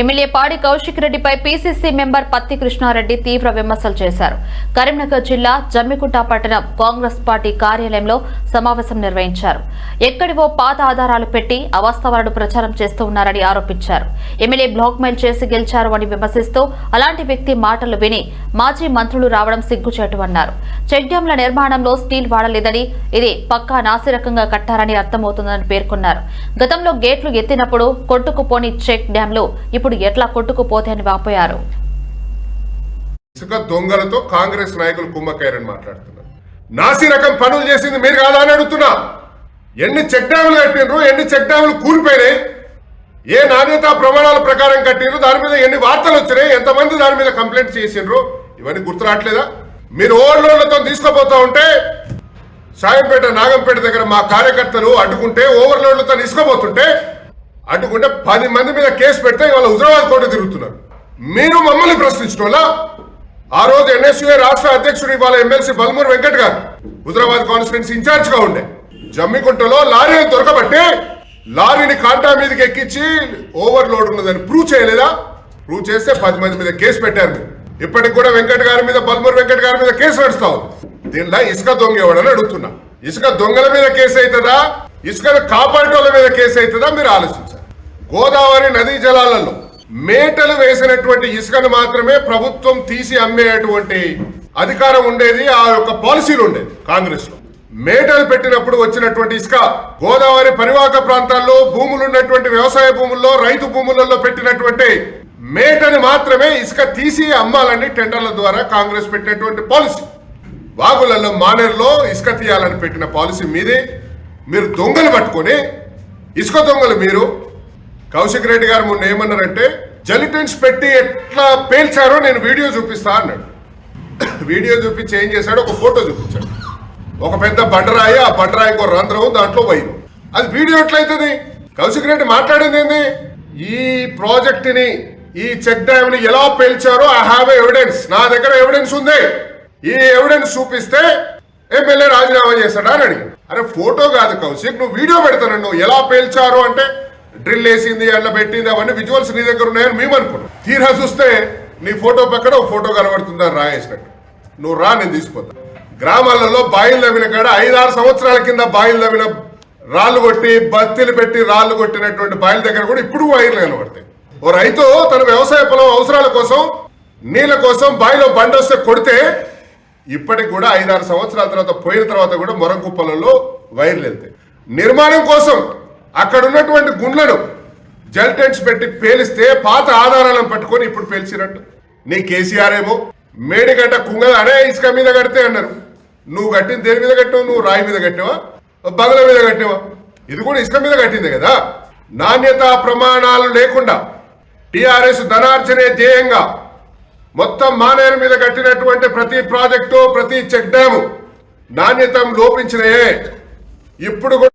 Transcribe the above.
MLA పాడి కౌశిక్ రెడ్డిపై PCC member పత్తి కృష్ణారెడ్డి తీవ్ర విమర్శలు చేశారు. కరీంనగర్ జిల్లా జమ్మికుంట పట్టణం కాంగ్రెస్ పార్టీ కార్యాలయంలో సమావేశం నిర్వహించారు. ఎక్కడివో పాత ఆధారాలు పెట్టి అవాస్తవాలను ప్రచారం చేస్తూ ఉన్నారని ఆరోపించారు. ఎమ్మెల్యే బ్లాక్ మెయిల్ చేసి గెలిచారు అని విమర్శిస్తూ అలాంటి వ్యక్తి మాటలు విని మాజీ మంత్రులు రావడం సిగ్గుచేటు అన్నారు. చెక్ డ్యాంల నిర్మాణంలో స్టీల్ వాడలేదని ఇది పక్కా నాసిరకంగా కట్టారని అర్థమవుతుందని పేర్కొన్నారు. గతంలో గేట్లు ఎత్తినప్పుడు కొట్టుకుపోని చెక్ డ్యాంలు ఇప్పుడు ఎట్లా కొట్టుకుపోతాయని వాపోయారు. ఇసుక దొంగలతో కాంగ్రెస్ నాయకులు కుమ్మక్కయ్యారని మాట్లాడుతున్నారు. నాసి రకం పనులు చేసింది మీరు కాదా అని అడుగుతున్నా. ఎన్ని చెక్ డ్యాములు కట్టిండ్రు ఎన్ని చెక్ డ్యాములు కూలిపోయినాయి ఏ నాణ్యత ప్రమాణాల ప్రకారం కట్టిండ్రు దాని మీద ఎన్ని వార్తలు వచ్చినాయి ఎంతమంది దాని మీద కంప్లైంట్ చేసిండ్రు ఇవన్నీ గుర్తు రావట్లేదా? మీరు ఓవర్లోడ్లతో తీసుకుపోతా ఉంటే సాయంపేట నాగంపేట దగ్గర మా కార్యకర్తలు అడ్డుకుంటే ఓవర్లోడ్లతో తీసుకుపోతుంటే అడ్డుకుంటే పది మంది మీద కేసు పెడితే ఇవాళ హుజరాబాద్ కోర్టు తిరుగుతున్నారు. మీరు మమ్మల్ని ప్రశ్నించడం వల్ల ఆ రోజు ఎన్ఎస్యుఏ రాష్ట్ర అధ్యక్షుడు ఇవాళ ఎమ్మెల్సీ బల్మూరు వెంకట్ గారు హుజరాబాద్ కాన్స్టిట్యున్సీ ఇన్ఛార్జ్గా ఉండే. జమ్మికుంటలో లారీని దొరకబట్టి లారీని కాంటా మీదకి ఎక్కించి ఓవర్లోడ్ ఉన్నదని ప్రూవ్ చేయలేదా? ప్రూవ్ చేస్తే పది మంది మీద కేసు పెట్టారు. మీరు. ఇప్పటికి కూడా వెంకట్ గారి మీద బల్మూరు వెంకట్ గారి మీద కేసు నడుస్తా ఉంది. దీనిలో ఇసుక దొంగ ఎవడని అడుగుతున్నా. ఇసుక దొంగల మీద కేసు అవుతుందా? ఇసుకను కాపాడుకోవాల మీద కేసు అవుతుందా? మీరు ఆలోచించాలి. గోదావరి నదీ జలాలలో మేటలు వేసినటువంటి ఇసుకను మాత్రమే ప్రభుత్వం తీసి అమ్మేటువంటి అధికారం ఉండేది ఆ యొక్క పాలసీలు ఉండేది కాంగ్రెస్లో మేటలు పెట్టినప్పుడు వచ్చినటువంటి ఇసుక గోదావరి పరివాహక ప్రాంతాల్లో భూములు ఉన్నటువంటి వ్యవసాయ భూముల్లో రైతు భూములలో పెట్టినటువంటి మేటని మాత్రమే ఇసుక తీసి అమ్మాలని టెండర్ల ద్వారా కాంగ్రెస్ పెట్టినటువంటి పాలసీ. వాగులలో మానేరులో ఇసుక తీయాలని పెట్టిన పాలసీ మీదే. మీరు దొంగలు పట్టుకొని ఇసుక దొంగలు మీరు. కౌశిక్ రెడ్డి గారు మొన్న ఏమన్నారంటే జలిటెన్స్ పెట్టి ఎట్లా పేల్చారో నేను వీడియో చూపిస్తా అన్నాడు. వీడియో చూపించి ఏం చేశాడు? ఒక ఫోటో చూపించాడు. ఒక పెద్ద బండరాయి ఆ బండరాయి ఇంకో రంధ్రం దాంట్లో వైరు అది వీడియో ఎట్లయితుంది? కౌశిక్ రెడ్డి మాట్లాడింది ఏంది? ఈ ప్రాజెక్టుని ఈ చెక్ డ్యామ్ని ఎలా పేల్చారో ఐ హావ్ ఎవిడెన్స్ నా దగ్గర ఎవిడెన్స్ ఉంది. ఈ ఎవిడెన్స్ చూపిస్తే ఎమ్మెల్యే రాజీనామా చేస్తాడా అని అడిగాడు. అరే ఫోటో కాదు కౌశిక్ నువ్వు వీడియో పెడతాను నువ్వు ఎలా పేల్చారు అంటే డ్రిల్ వేసింది అట్లా పెట్టింది అవన్నీ విజువల్స్ నీ దగ్గర ఉన్నాయని మేము అనుకున్నాం. తీరా చూస్తే నీ ఫోటో పక్కన ఒక ఫోటో కనబడుతుందని రాయేసినట్టు. నువ్వు రా నేను తీసుకుపోతా గ్రామాలలో బాయిలు తవ్విన కాడ ఐదారు సంవత్సరాల కింద బాయిలు తవ్విన రాళ్ళు కొట్టి బత్తిలు పెట్టి రాళ్ళు కొట్టినటువంటి బాయిల దగ్గర కూడా ఇప్పుడు వైర్లు కనబడతాయి. ఓ రైతు తన వ్యవసాయ పొలం అవసరాల కోసం నీళ్ళ కోసం బాయిలో బండి వస్తే కొడితే ఇప్పటికి కూడా ఐదారు సంవత్సరాల తర్వాత పోయిన తర్వాత కూడా మొరంకుప్పలలో వైర్లు వెళ్తాయి. నిర్మాణం కోసం అక్కడ ఉన్నటువంటి గుండ్లను జల్ టెంట్స్ పెట్టి పేలిస్తే పాత ఆధారాలను పట్టుకొని ఇప్పుడు పేల్చినట్టు. నీ కేసీఆర్ ఏమో మేడిగడ్డ కుంగ ఇసుక మీద కడితే అన్నారు. నువ్వు కట్టిన దేని మీద కట్టావు నువ్వు రాయి మీద కట్టావా బగల మీద కట్టావా ఇది కూడా ఇసుక మీద కట్టింది కదా? నాణ్యత ప్రమాణాలు లేకుండా టిఆర్ఎస్ ధనార్జనే ధ్యేయంగా మొత్తం మానేరు మీద కట్టినటువంటి ప్రతి ప్రాజెక్టు ప్రతి చెక్ డ్యాము నాణ్యత లోపించినయే. ఇప్పుడు కూడా